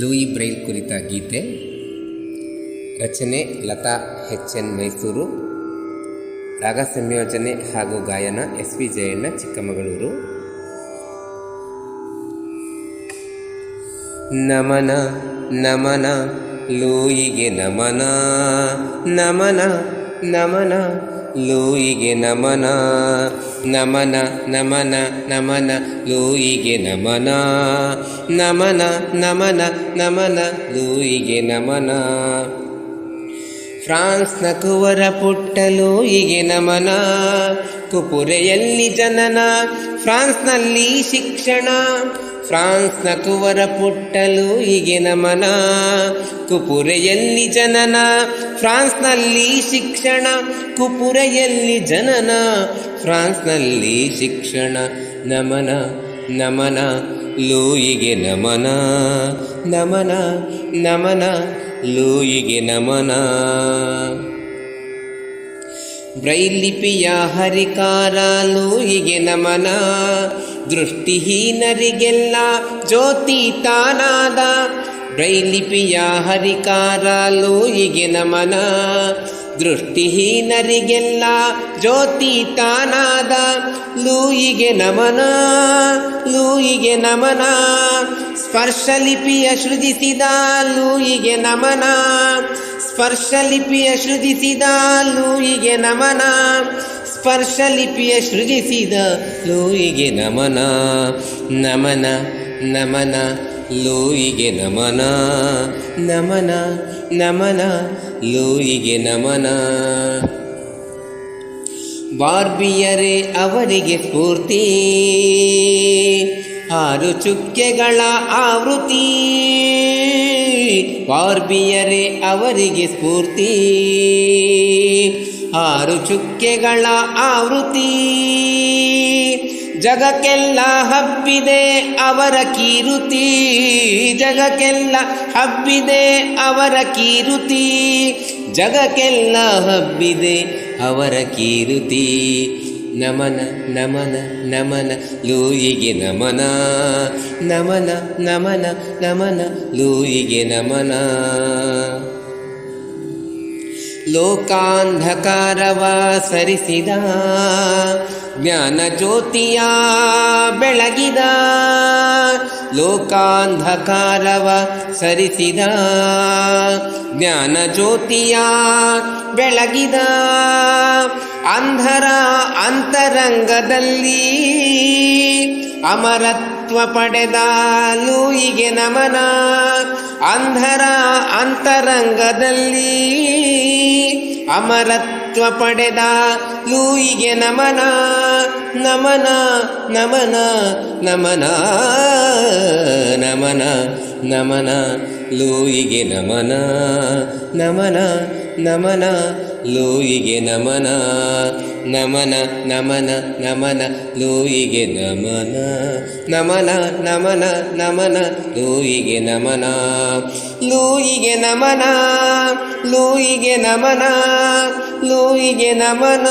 Louis Braille ಕುರಿತ ಗೀತೆ. ರಚನೆ Lata H N Mysuru. ರಾಗ ಸಂಯೋಜನೆ ಹಾಗೂ ಗಾಯನ ಎಸ್ ವಿ ಜಯಣ್ಣ, ಚಿಕ್ಕಮಗಳೂರು. ನಮನ ನಮನ, ಲೂಯಿಗೆ ನಮನ ನಮನ ನಮನ ಲೂಯಿಗೆ ನಮನ. ನಮನ ನಮನ ನಮನ, ಲೂಯಿಗೆ ನಮನ. ನಮನ ನಮನ ನಮನ, ಲೂಯಿಗೆ ನಮನ. ಫ್ರಾನ್ಸ್ನ ಕುವರ ಪುಟ್ಟ ಲೂಯಿಗೆ ನಮನ. ಕುಪುರೆಯಲ್ಲಿ ಜನನ, ಫ್ರಾನ್ಸ್ನಲ್ಲಿ ಶಿಕ್ಷಣ. ಫ್ರಾನ್ಸ್ನ ಕುವರ ಪುಟ್ಟಲು ಹೀಗೆ ನಮನ. ಕುಪುರೆಯಲ್ಲಿ ಜನನ, ಫ್ರಾನ್ಸ್ನಲ್ಲಿ ಶಿಕ್ಷಣ, ಕುಪುರೆಯಲ್ಲಿ ಜನನ, ಫ್ರಾನ್ಸ್ನಲ್ಲಿ ಶಿಕ್ಷಣ, ನಮನ ನಮನ, ಲೂಯಿಗೆ ನಮನ ನಮನ ನಮನ, ಲೂಯಿಗೆ ನಮನ. ಬ್ರೈಲಿಪಿಯ ಹೀಗೆ ನಮನ. ದೃಷ್ಟಿಹೀನರಿಗೆಲ್ಲ ಜ್ಯೋತಿ ತಾನಾದ. ಬ್ರೈಲಿಪಿಯ ಹೀಗೆ ನಮನ. ದೃಷ್ಟಿಹೀನರಿಗೆಲ್ಲ ಜ್ಯೋತಿ ತಾನಾದ. ಲೂಯಿಗೆ ನಮನ ಲೂಯಿಗೆ ನಮನ. ಸ್ಪರ್ಶಲಿಪಿಯ ಸೃಜಿಸಿದ ಲೂಯಿಗೆ ನಮನ. ಸ್ಪರ್ಶಲಿಪಿಯ ಸೃಜಿಸಿದ ಲೂಯಿಗೆ ನಮನ. ಸ್ಪರ್ಶಲಿಪಿಯ ಸೃಜಿಸಿದ ಲೂಯಿಗೆ ನಮನ. ನಮನ ನಮನ, ಲೂಯಿಗೆ ನಮನ. ನಮನ ನಮನ, ಲೂಯಿಗೆ ನಮನ. ಬಾರ್ಬಿಯರೇ ಅವರಿಗೆ ಸ್ಫೂರ್ತಿ. ಆರು ಚುಕ್ಕೆಗಳ ಆವೃತ್ತಿ. ವಾರ್ಬಿಯರೇ ಅವರಿಗೆ ಸ್ಫೂರ್ತಿ. ಆರು ಚುಕ್ಕೆಗಳ ಆವೃತ್ತಿ. ಜಗಕ್ಕೆಲ್ಲ ಹಬ್ಬಿದೆ ಅವರ ಕೀರುತಿ. ಜಗಕ್ಕೆಲ್ಲ ಹಬ್ಬಿದೆ ಅವರ ಕೀರುತಿ. ಜಗಕ್ಕೆಲ್ಲ ಹಬ್ಬಿದೆ ಅವರ ಕೀರುತಿ. ನಮನ ನಮನ ನಮನ, ಲೂಯಿಗೆ ನಮನ. ನಮನ ನಮನ ನಮನ, ಲೂಯಿಗೆ ನಮನ. ಲೋಕಾಂಧಕಾರವ ಸರಿಸಿದ, ಜ್ಞಾನ ಜ್ಯೋತಿಯ ಬೆಳಗಿದ. ಲೋಕಾಂಧಕಾರವ ಸರಿಸಿದ, ಜ್ಞಾನ ಜ್ಯೋತಿಯ ಬೆಳಗಿದ. ಅಂಧರ ಅಂತರಂಗದಲ್ಲಿ ಅಮರತ್ವ ಪಡೆದ ಲೂಯಿಗೆ ನಮನ. ಅಂಧರ ಅಂತರಂಗದಲ್ಲಿ ಅಮರತ್ವ ಪಡೆದ ಲೂಯಿಗೆ ನಮನ. ನಮನ ನಮನ ನಮನ ನಮನ ನಮನ, ಲೂಯಿಗೆ ನಮನ ನಮನ ನಮನ ಲೂಯಿಗೆ ನಮನ ನಮನ ನಮನ ನಮನ, ಲೂಯಿಗೆ ನಮನ ನಮನ ನಮನ ನಮನ, ಲೂಯಿಗೆ ನಮನ ಲೂಯಿಗೆ ನಮನ ಲೂಯಿಗೆ ನಮನ ಲೂಯಿಗೆ ನಮನ.